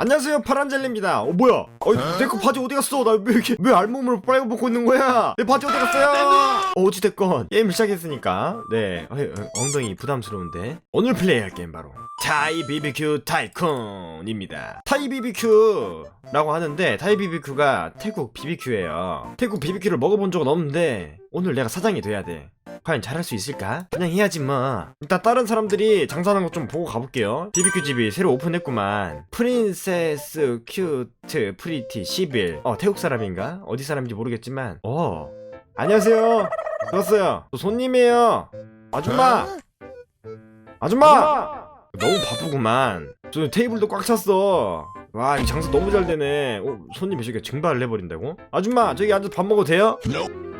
안녕하세요 파란젤리입니다. 어 뭐야? 어, 내거 바지 어디 갔어? 나 왜 이렇게 왜 알몸을 빨고 벗고 있는 거야? 내 바지 어디 갔어요? 어, 어찌됐건 게임 시작했으니까 네. 어, 어, 엉덩이 부담스러운데. 오늘 플레이할 게임 바로 타이 BBQ 타이쿤입니다. 타이 BBQ라고 하는데 타이 BBQ가 태국 BBQ예요. 태국 BBQ를 먹어본 적은 없는데 오늘 내가 사장이 돼야 돼 과연 잘할 수 있을까? 그냥 해야지 뭐. 일단 다른 사람들이 장사하는 거좀 보고 가볼게요. BBQ 집이 새로 오픈했구만. 프린세스 큐트 프리티 11 어 태국 사람인가? 어디 사람인지 모르겠지만. 어. 안녕하세요. 저 손님이에요. 아줌마! 아줌마! 너무 바쁘구만. 저 테이블도 꽉 찼어. 와 이 장사 너무 잘 되네. 어, 손님 이 저기 증발을 해버린다고? 아줌마 저기 앉아서 밥 먹어도 돼요?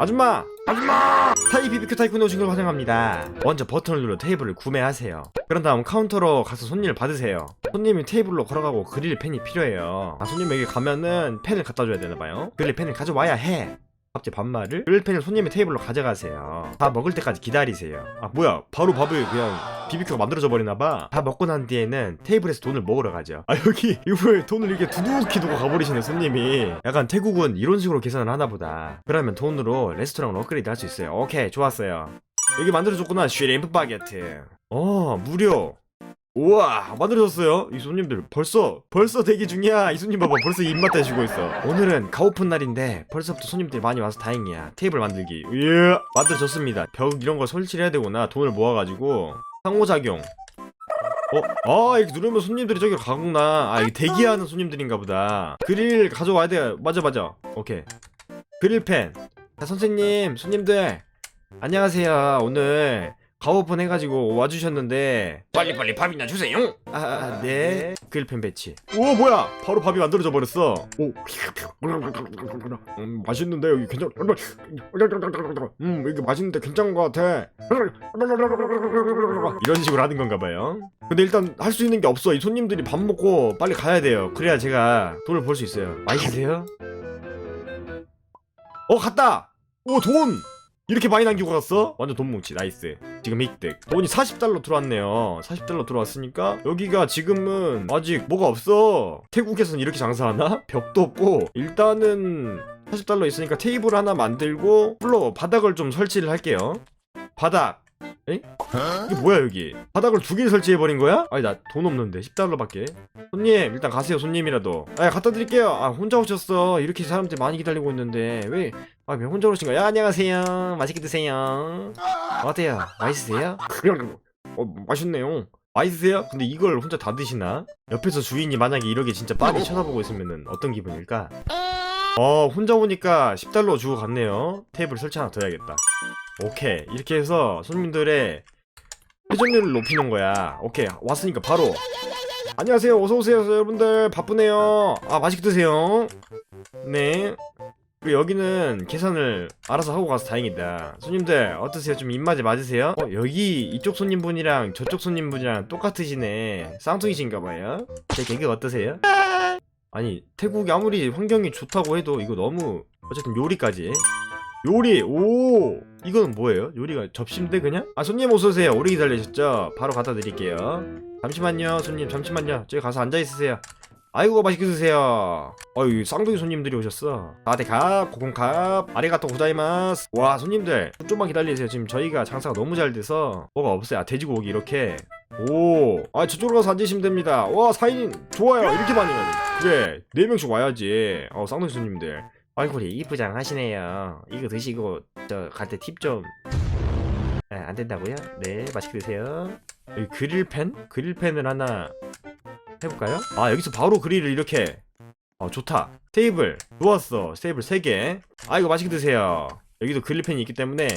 아줌마! 아줌마! 타이 BBQ 타이쿤에 오신 걸 환영합니다. 먼저 버튼을 눌러 테이블을 구매하세요. 그런 다음 카운터로 가서 손님을 받으세요. 손님이 테이블로 걸어가고 그릴 펜이 필요해요. 아 손님에게 가면은 펜을 갖다 줘야 되나봐요. 그릴 펜을 가져와야 해 갑자기 반말을 펜을 손님의 테이블로 가져가세요. 다 먹을 때까지 기다리세요. 아 뭐야. 바로 밥을 그냥 BBQ가 만들어져 버리나봐? 다 먹고 난 뒤에는 테이블에서 돈을 먹으러 가죠. 아 여기 이걸 돈을 이렇게 두둑히 두고 가버리시네 손님이. 약간 태국은 이런 식으로 계산을 하나보다. 그러면 돈으로 레스토랑을 업그레이드 할 수 있어요. 오케이 좋았어요. 여기 만들어줬구나 슈림프 바게트. 어 무료 우와 만들어졌어요. 이 손님들 벌써 벌써 대기 중이야. 이 손님 봐봐 벌써 입맛 대시고 있어. 오늘은 가오픈 날인데 벌써부터 손님들이 많이 와서 다행이야. 테이블 만들기. 예 만들어졌습니다. 벽 이런 걸 설치를 해야 되구나. 돈을 모아가지고. 상호작용. 어? 아 이렇게 누르면 손님들이 저기로 가구나. 아 이게 대기하는 손님들인가 보다. 그릴 가져와야 돼. 맞아 맞아. 오케이. 그릴펜. 자 선생님 손님들. 안녕하세요. 오늘 가오픈 해가지고 와주셨는데. 빨리빨리 밥이나 주세요. 아네. 그릴펜 배치. 오 뭐야? 바로 밥이 만들어져 버렸어. 오. 음, 맛있는데 여기 괜찮 음 이게 맛있는데 괜찮은 것 같아. 이런 식으로 하는 건가 봐요. 근데 일단 할 수 있는 게 없어. 이 손님들이 밥 먹고 빨리 가야 돼요. 그래야 제가 돈을 벌 수 있어요. 맛있으세요? 어 갔다! 오 돈 이렇게 많이 남기고 갔어? 완전 돈 뭉치 나이스. 지금 획득. 돈이 40달러 들어왔네요. 40달러 들어왔으니까 여기가 지금은 아직 뭐가 없어. 태국에서는 이렇게 장사하나? 벽도 없고. 일단은 40달러 있으니까 테이블 하나 만들고 플로 바닥을 좀 설치를 할게요. 바닥. 에? 이게 뭐야 여기? 바닥을 두 개를 설치해버린 거야? 아니 나 돈 없는데. 10달러밖에. 손님 일단 가세요 손님이라도. 아 갖다 드릴게요. 아 혼자 오셨어. 이렇게 사람들 많이 기다리고 있는데. 왜 아, 왜 혼자 오신 거야? 안녕하세요. 맛있게 드세요. 어때요? 맛있으세요? 어, 맛있네요. 맛있으세요? 근데 이걸 혼자 다 드시나? 옆에서 주인이 만약에 이렇게 진짜 빤히 쳐다보고 있으면 어떤 기분일까? 어, 혼자 오니까 10달러 주고 갔네요. 테이블 설치 하나 더 해야겠다. 오케이. 이렇게 해서 손님들의 회전율을 높이는 거야. 오케이. 왔으니까 바로. 안녕하세요. 어서오세요. 여러분들. 바쁘네요. 아, 맛있게 드세요. 네. 그리고 여기는 계산을 알아서 하고 가서 다행이다. 손님들 어떠세요? 좀 입맛에 맞으세요? 어 여기 이쪽 손님분이랑 저쪽 손님분이랑 똑같으시네. 쌍둥이신가봐요. 제 개그 어떠세요? 아니 태국이 아무리 환경이 좋다고 해도 이거 너무 어쨌든 요리까지. 요리 오 이거는 뭐예요? 요리가 접시인데 그냥? 아 손님 어서오세요. 오래 기다리셨죠? 바로 갖다 드릴게요. 잠시만요 손님 잠시만요. 저기 가서 앉아 있으세요. 아이고 맛있게 드세요. 어이 쌍둥이 손님들이 오셨어. 다데갑 고공갑 아리가토 고자이마스. 와 손님들 좀만 기다리세요. 지금 저희가 장사가 너무 잘 돼서 뭐가 없어요. 아 돼지고기 이렇게. 오 아 저쪽으로 가서 앉으시면 됩니다. 와 4인 좋아요. 이렇게 많이 돼 그래 4명씩 와야지. 어 쌍둥이 손님들. 아이고 이쁘장 하시네요. 이거 드시고 저 갈 때 팁 좀. 아, 안 된다고요? 네 맛있게 드세요. 여기 그릴펜? 그릴펜을 하나 해볼까요? 아 여기서 바로 그릴을 이렇게. 어 좋다. 테이블. 좋았어. 테이블 3개. 아이고 맛있게 드세요. 여기도 그릴펜이 있기 때문에.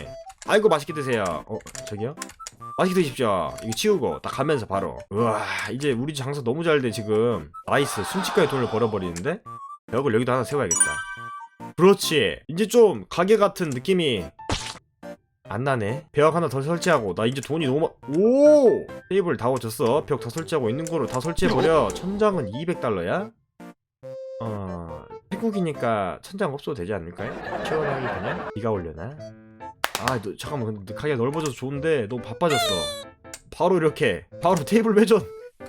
아이고 맛있게 드세요. 어 저기요? 맛있게 드십시오. 이거 치우고 딱 가면서 바로. 우와 이제 우리 집 장사 너무 잘 돼 지금. 나이스 순식간에 돈을 벌어버리는데? 벽을 여기도 하나 세워야겠다. 그렇지. 이제 좀 가게 같은 느낌이 안 나네. 벽 하나 더 설치하고. 나 이제 돈이 너무 많... 오! 테이블 다 고쳤어. 벽 다 설치하고 있는 거로 다 설치해버려. 천장은 200달러야? 어... 태국이니까 천장 없어도 되지 않을까요? 시원하게 그냥? 비가 올려나? 아 너, 잠깐만. 근데 가게가 넓어져서 좋은데 너무 바빠졌어. 바로 이렇게. 바로 테이블 회전.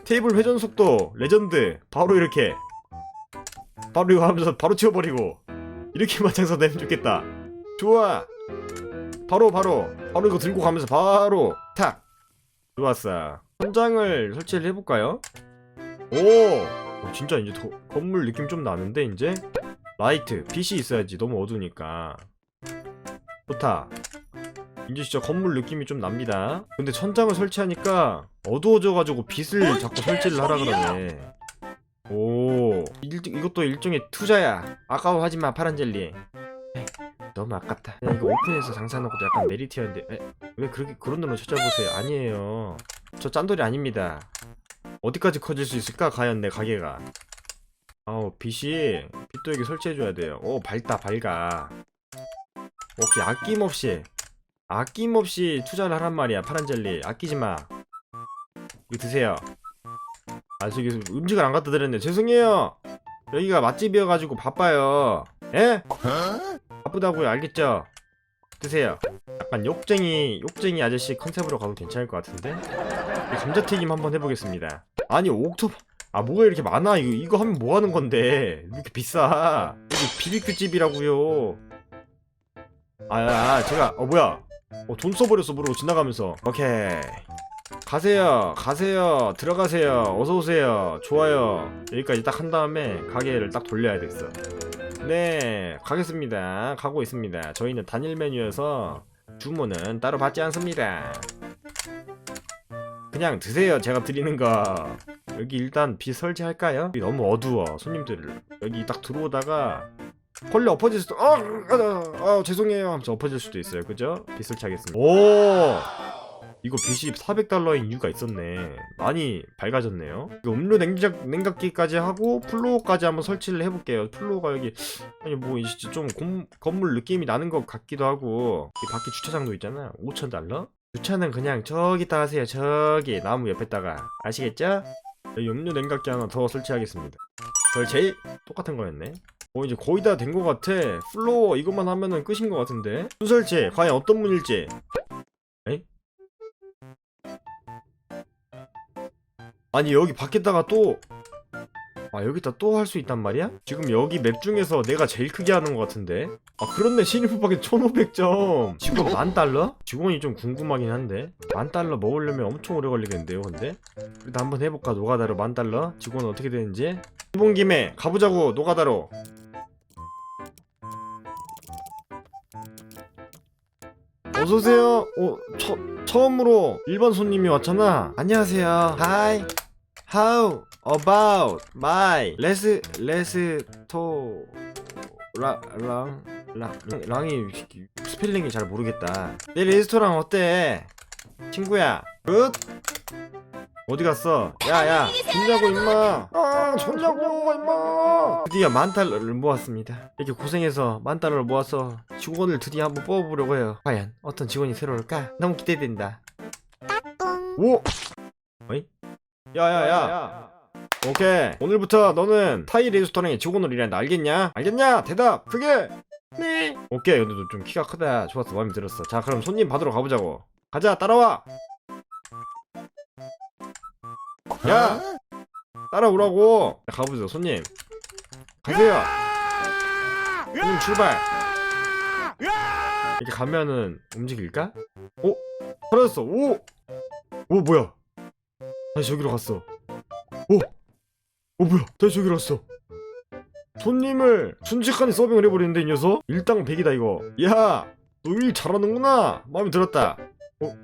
테이블 회전 속도. 레전드. 바로 이렇게. 바로 이거 하면서 바로 치워버리고. 이렇게만 장사 되면 좋겠다. 좋아 바로 바로 바로 이거 들고 가면서 바로 탁! 좋았어. 천장을 설치를 해볼까요? 오! 어, 진짜 이제 더- 건물 느낌 좀 나는데 이제? 라이트 빛이 있어야지. 너무 어두우니까. 좋다. 이제 진짜 건물 느낌이 좀 납니다. 근데 천장을 설치하니까 어두워져가지고 빛을 자꾸 설치를 하라 그러네. 오! 일, 이것도 일종의 투자야. 아까워하지마 파란 젤리. 에이, 너무 아깝다. 야, 이거 오픈해서 장사하는 것도 약간 메리트였는데 에, 왜 그렇게 그런 놈을 찾아보세요? 아니에요. 저 짠돌이 아닙니다. 어디까지 커질 수 있을까 과연 내 가게가? 아우 빛이 빛도 여기 설치해줘야 돼요. 오 밝다 밝아. 오케이 아낌없이 아낌없이 투자를 하란 말이야 파란 젤리. 아끼지마. 이거 드세요. 아 저기 음식을 안 갖다 드렸네. 죄송해요. 여기가 맛집이어가지고 바빠요. 예? 바쁘다고요. 알겠죠? 드세요. 약간 욕쟁이 욕쟁이 아저씨 컨셉으로 가도 괜찮을 것 같은데? 이 감자튀김 한번 해보겠습니다. 아니 옥토 아 뭐가 이렇게 많아? 이거 이거 하면 뭐 하는 건데? 왜 이렇게 비싸? 여기 비비큐 집이라고요. 아, 아 제가 어 뭐야? 어, 돈 써버렸어 모르고 지나가면서. 오케이. 가세요 가세요 들어가세요. 어서오세요. 좋아요. 여기까지 딱 한 다음에 가게를 딱 돌려야 됐어 네 가겠습니다. 가고 있습니다. 저희는 단일 메뉴여서 주문은 따로 받지 않습니다. 그냥 드세요 제가 드리는 거. 여기 일단 빛 설치할까요? 너무 어두워 손님들을 여기 딱 들어오다가 콜레 엎어질 수도 어, 어, 어, 죄송해요 하면서 엎어질 수도 있어요. 그죠? 빛 설치하겠습니다. 오 이거 빛이 400달러인 이유가 있었네. 많이 밝아졌네요. 음료 냉각, 냉각기까지 하고 플로어까지 한번 설치를 해볼게요. 플로어가 여기 아니 뭐이 진짜 좀 건, 건물 느낌이 나는 것 같기도 하고. 이 밖에 주차장도 있잖아 5천달러? 주차는 그냥 저기다 하세요. 저기 나무 옆에다가. 아시겠죠? 여기 음료 냉각기 하나 더 설치하겠습니다. 저 제일 똑같은 거였네. 어 이제 거의 다 된 것 같아. 플로어 이것만 하면은 끝인 것 같은데. 순설치 과연 어떤 문일지 아니 여기 밖에다가 또 아 여기다 또 할 수 있단 말이야? 지금 여기 맵 중에서 내가 제일 크게 하는 것 같은데? 아 그렇네. 신입부밖에 1500점. 직원 만 달러? 직원이 좀 궁금하긴 한데. 만 달러 먹으려면 엄청 오래 걸리겠는데요 근데? 그래도 한번 해볼까 노가다로? 만 달러? 직원은 어떻게 되는지? 해본 김에 가보자고 노가다로. 어서오세요. 어, 처, 처음으로 일반 손님이 왔잖아. 안녕하세요. Hi How about my 레스 레스토 라랑 랑, 랑이 스펠링이 잘 모르겠다. 내 레스토랑 어때? 친구야 굿? 어디 갔어? 야야 좋냐고 임마 아 좋냐고 임마 드디어 만 달러를 모았습니다. 이렇게 고생해서 만 달러를 모아서 직원을 드디어 한번 뽑아보려고 해요. 과연 어떤 직원이 새로 올까? 너무 기대된다. 오! 어이 야야야. 오케이. 오늘부터 너는 타이 레스토랑의 직원으로 일한다. 알겠냐? 알겠냐? 대답! 크게! 네. 오케이. 근데 너 좀 키가 크다. 좋았어. 마음에 들었어. 자 그럼 손님 받으러 가보자고. 가자. 따라와. 야! 따라오라고. 자, 가보자 손님. 가세요. 손님 출발. 이렇게 가면은 움직일까? 오 사라졌어. 오! 오 뭐야 다시 저기로 갔어. 오! 오 뭐야? 다시 저기로 갔어. 손님을 순식간에 서빙을 해버리는데 이 녀석? 일당 100이다 이거. 야! 너 일 잘하는구나! 마음에 들었다. 어?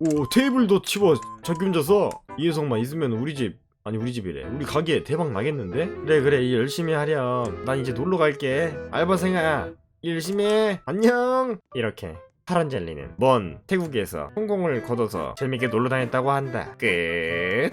오 테이블도 치워. 저기 혼자서? 이 녀석만 있으면 우리 집 아니 우리 집이래. 우리 가게 대박 나겠는데? 그래 그래. 일 열심히 하렴. 난 이제 놀러 갈게. 알바생아 일 열심히 해. 안녕! 이렇게 파란 젤리는 먼 태국에서 성공을 거둬서 재밌게 놀러 다녔다고 한다. 끝